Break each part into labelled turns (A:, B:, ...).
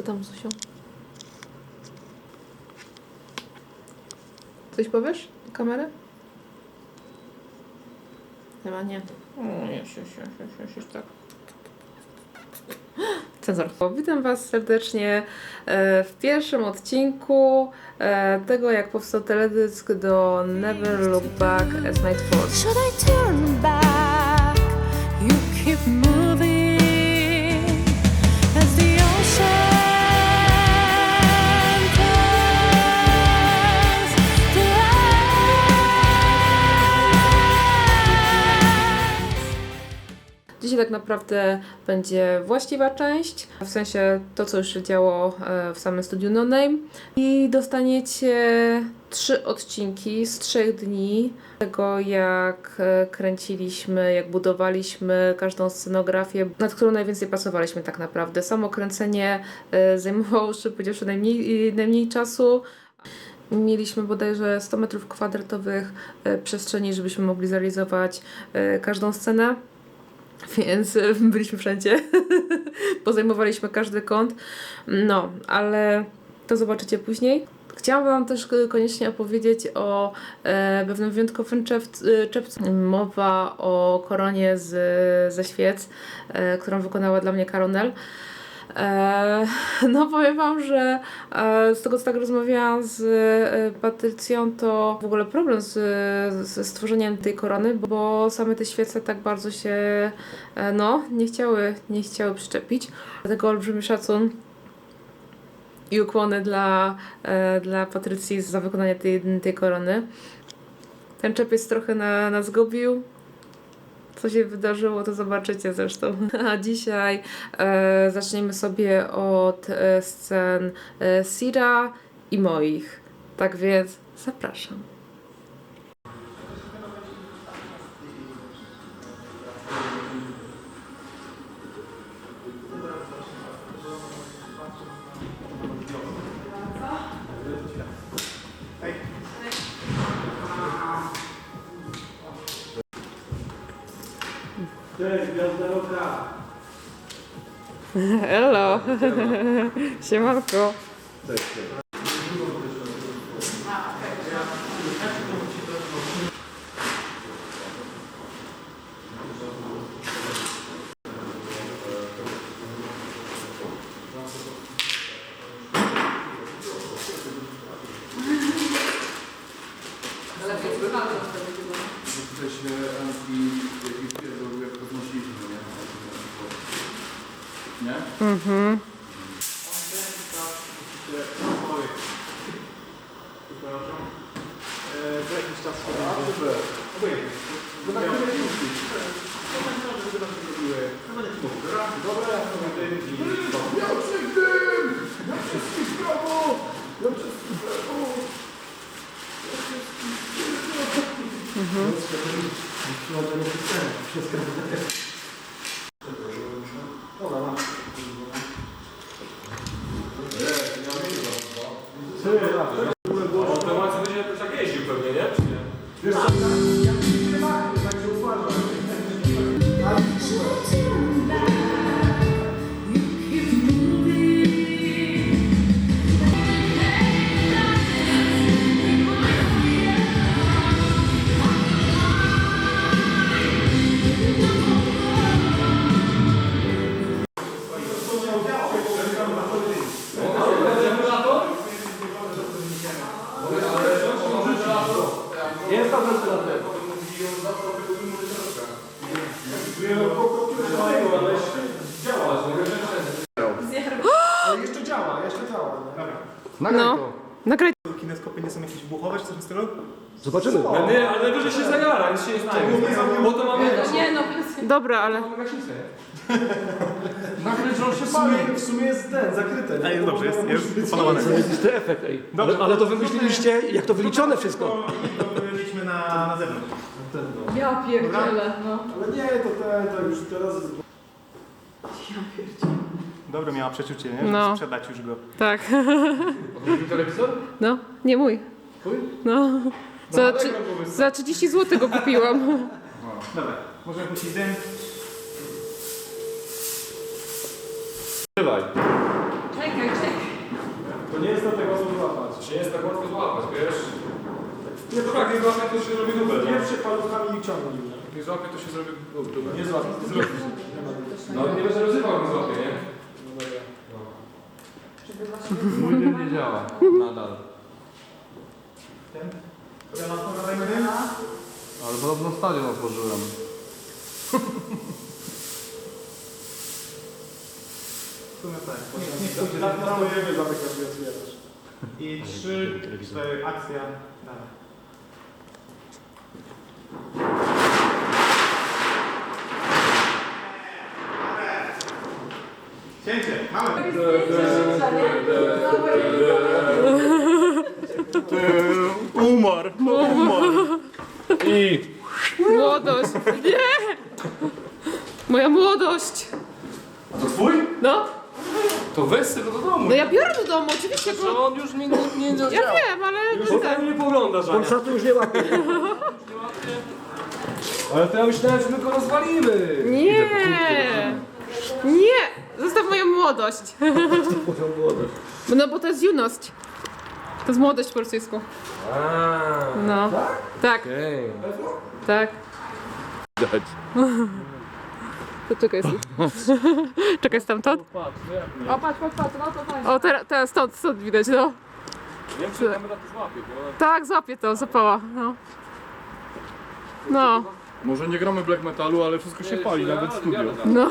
A: Co tam, Zusiu? Coś powiesz do kamery? Chyba nie. O, już, już, już, już, już, tak. Cenzor. Witam Was serdecznie e, w pierwszym odcinku e, tego, jak powstał teledysk do Never Look Back as Night Falls. Tak naprawdę będzie właściwa część, w sensie to, co już się działo e, w samym studiu No Name. I dostaniecie trzy odcinki z trzech dni tego, jak e, kręciliśmy, jak budowaliśmy każdą scenografię, nad którą najwięcej pracowaliśmy tak naprawdę. Samo kręcenie e, zajmowało, szczerze powiedziawszy, najmniej, najmniej czasu. Mieliśmy bodajże 100 metrów kwadratowych przestrzeni, żebyśmy mogli zrealizować każdą scenę. Więc e, byliśmy wszędzie. Pozajmowaliśmy każdy kąt. No, ale to zobaczycie później. Chciałam Wam też e, koniecznie opowiedzieć o e, pewnym wyjątkowym e, czepcu. Mowa o koronie z, ze świec, e, którą wykonała dla mnie Karonel. E, no powiem Wam, że e, z tego co tak rozmawiałam z e, Patrycją, to w ogóle problem z, ze stworzeniem tej korony, bo same te świece tak bardzo się no, nie chciały, nie chciały przyczepić. Dlatego olbrzymi szacun i ukłony dla, dla Patrycji za wykonanie tej, tej korony. Ten czepiec trochę na, nas zgubił. Co się wydarzyło, to zobaczycie zresztą. A dzisiaj e, zaczniemy sobie od e, scen e, Sira i moich. Tak więc zapraszam.
B: Cześć, Gwiazda Roka!
A: Hello! Siemanko!
C: Tutaj się Anki jakiś pierdol jak podnosiliśmy, nie? Nie? Tym
D: stylu?
C: Zobaczymy.
B: Ale, nie, ale najwyżej się zagara, nic się nie stanie. Bo to mamy...
A: Nie no, dobra, ale...
B: Mamy gaśnicę. Nakręć, że on się
C: W sumie, w sumie jest ten, zakryte.
D: A jest dobrze, jest, jest
C: Musi być-
D: opanowane.
E: Zajebisty efekt, ej. Ale, ale to wymyśliliście, jak to wyliczone wszystko.
D: To na, na zewnątrz.
A: Ja pierdzielę, no.
C: Ale nie, to ten, to już teraz...
D: Dobre miała przeczucie, nie? Żeby
A: No.
D: sprzedać już go.
A: Tak.
B: Telewizor?
A: No, nie mój.
B: Twój?
A: No. Za,
B: No,
A: trzy, za 30 zł go kupiłam.
D: Dobra, możemy puścić dym.
B: Trzymaj.
A: Czekaj,
C: nie jest tak łatwo złapać, wiesz? Nie, to tak, nie złapie, to się robi dubel. nie?
D: Pierwszy paluchami ciągnij.
C: Jak nie złapie, to się zrobi dubel.
D: Nie złapie.
C: No nie będzie rozrywał, jak złapie, nie? Mój dym nie działa. Nadal.
D: Ja na to?
C: Ale podobno stadion otworzyłem.
D: W sumie tak. Nie, nie pójdzie. Zamknujemy, zamykasz i otwierasz. I trzy, cztery, akcja. Dalej. Cięcie, mamy.
E: Umarł, no umarł.
C: I
A: Młodość! Nie! Moja młodość!
C: to twój?
A: No,
C: To weź sobie go do domu.
A: no ja biorę do domu, oczywiście.
C: Że on już mnie nie, nie, nie
A: Ja wiem, ale...
C: Potem nie pogląda, Żania.
E: Polsatu już nie łapie.
C: Ale to ja myślałem, że my go rozwalimy.
A: Nie! Nie! Zostaw moją młodość. No bo to jest juność. To jest młodość po rosyjsku. No. Tak?
C: Okej.
A: Tak. To czekaj. czekaj stamtąd. O, patrz, patrz, patrz. No, to fajnie. O, teraz, teraz stąd, stąd widać, no.
C: Nie wiem, czy kamera to złapie, bo...
A: Tak, złapie to, zapała. No. No,
B: Może nie gramy black metalu, ale wszystko się pali, nawet studio.
A: no.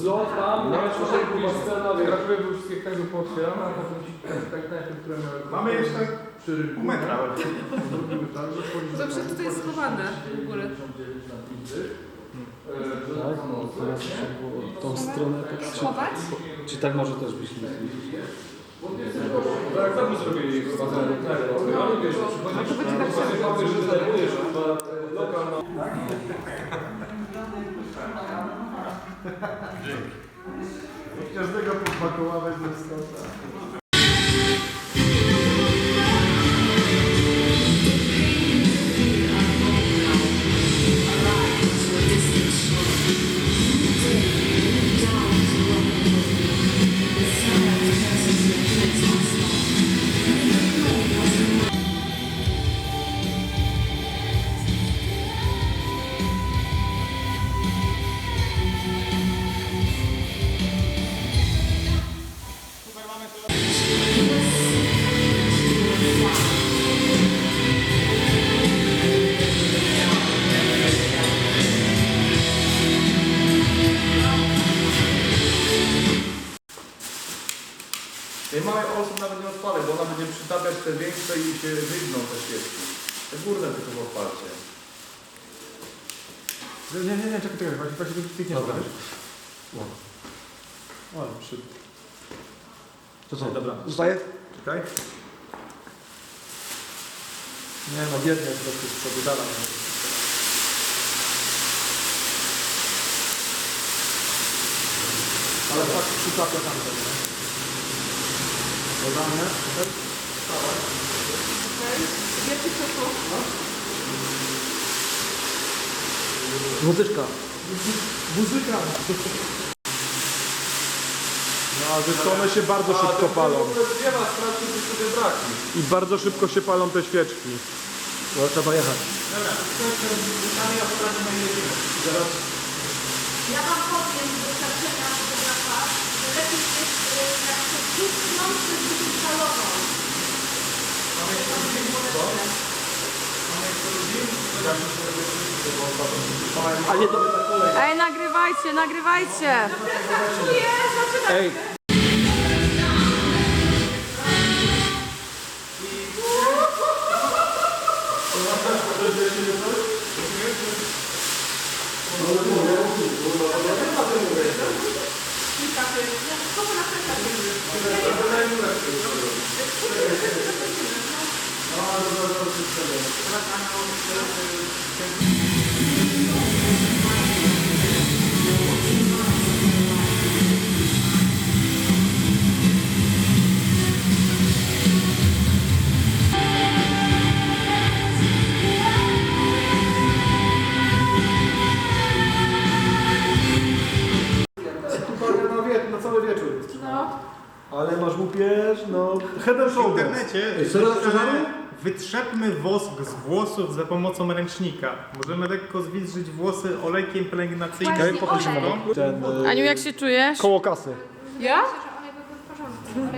C: Zlot tam, nawet człowiek była scena, Krakowie był wszystkich tego pootwierane, a potem ci tak najpierw, które miały...
D: Mamy jeszcze
C: przy rynku.
D: metra.
C: Tak,
A: To wszystko tutaj jest schowane w ogóle.
E: Tą stronę tak
A: Chować?
E: Czy tak może też być?
C: Tak, tam zrobili chyba że zdejmujesz, chyba lokal na...
D: Każdego podpakoła weźmie z kąta.
C: Tej te większe i się wygną te świeczki. Te górne tylko w otwarcie.
D: Nie, nie, nie, czekaj, czekaj, właśnie, właśnie tych nie
E: Dobra.
D: ma. O, szybko.
E: To co? Dobra. Zostaje?
D: Czekaj. Nie no, biednie po prostu z przodu, dala. Ale tak przytapia tam? Dodamy.
E: Muzyczka.
D: Muzyka! No, a wiesz co, one się bardzo szybko palą.
C: Nie ma, czy sobie braki.
D: I bardzo szybko się palą te świeczki.
E: No, trzeba jechać.
F: Ja wam powiem z doświadczenia fotografa, że lepiej jest e, na przykład kuchnąć przed wykrystalową.
E: A nie to...
G: Ej, nagrywajcie, nagrywajcie!
E: Ej,
F: Kogo na
E: Head and
D: W internecie
E: Co raz
D: wytrzepmy wosk z włosów za pomocą ręcznika. Możemy lekko zwilżyć włosy olejkiem pielęgnacyjnym.
F: Właśnie olej.
E: Ten... e,
G: Aniu, jak się czujesz?
E: Koło kasy.
G: Ja?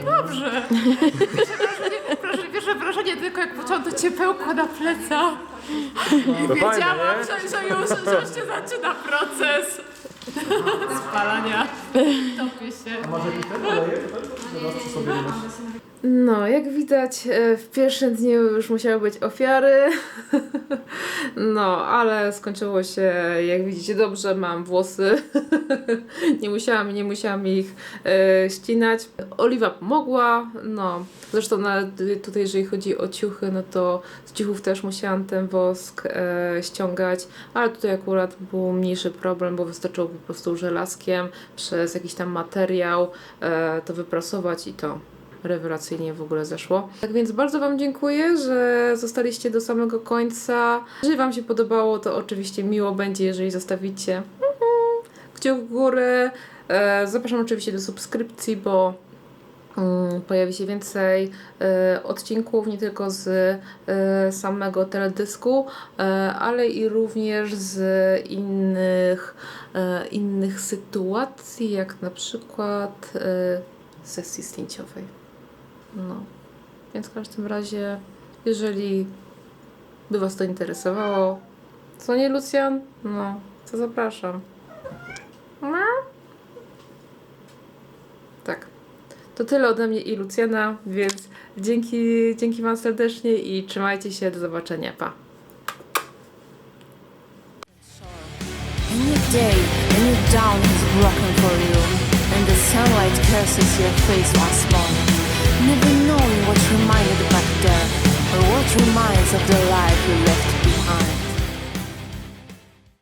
F: Dobrze. Pierwsze wrażenie, proszę, pierwsze wrażenie tylko jak poczułam to ciepełko na plecach. I wiedziałam, że, że już że się zaczyna proces spalania. Topię się.
A: No, jak widać, e, w pierwszym dniu już musiały być ofiary. No, ale skończyło się, jak widzicie, dobrze. Mam włosy. Nie musiałam, nie musiałam ich e, ścinać. Oliwa pomogła. No, zresztą nawet tutaj, jeżeli chodzi o ciuchy, no to z ciuchów też musiałam ten wosk e, ściągać, ale tutaj akurat był mniejszy problem, bo wystarczyło po prostu żelazkiem przez jakiś tam materiał to wyprasować i to rewelacyjnie w ogóle zeszło. Tak więc bardzo Wam dziękuję, że zostaliście do samego końca. Jeżeli Wam się podobało, to oczywiście miło będzie, jeżeli zostawicie mhm, kciuk w górę. E, Zapraszam oczywiście do subskrypcji, bo mm, pojawi się więcej e, odcinków, nie tylko z e, samego teledysku, ale i również z innych, innych sytuacji, jak na przykład sesji zdjęciowej. No. Więc w każdym razie, jeżeli by Was to interesowało, co nie Lucjan? No, to zapraszam. No. Tak. To tyle ode mnie i Lucjana, więc dzięki, dzięki Wam serdecznie i trzymajcie się, do zobaczenia, pa!
H: Day, any dawn is broken for you, and the sunlight curses your face once more. Never knowing what reminded back there, or what reminds of the life you left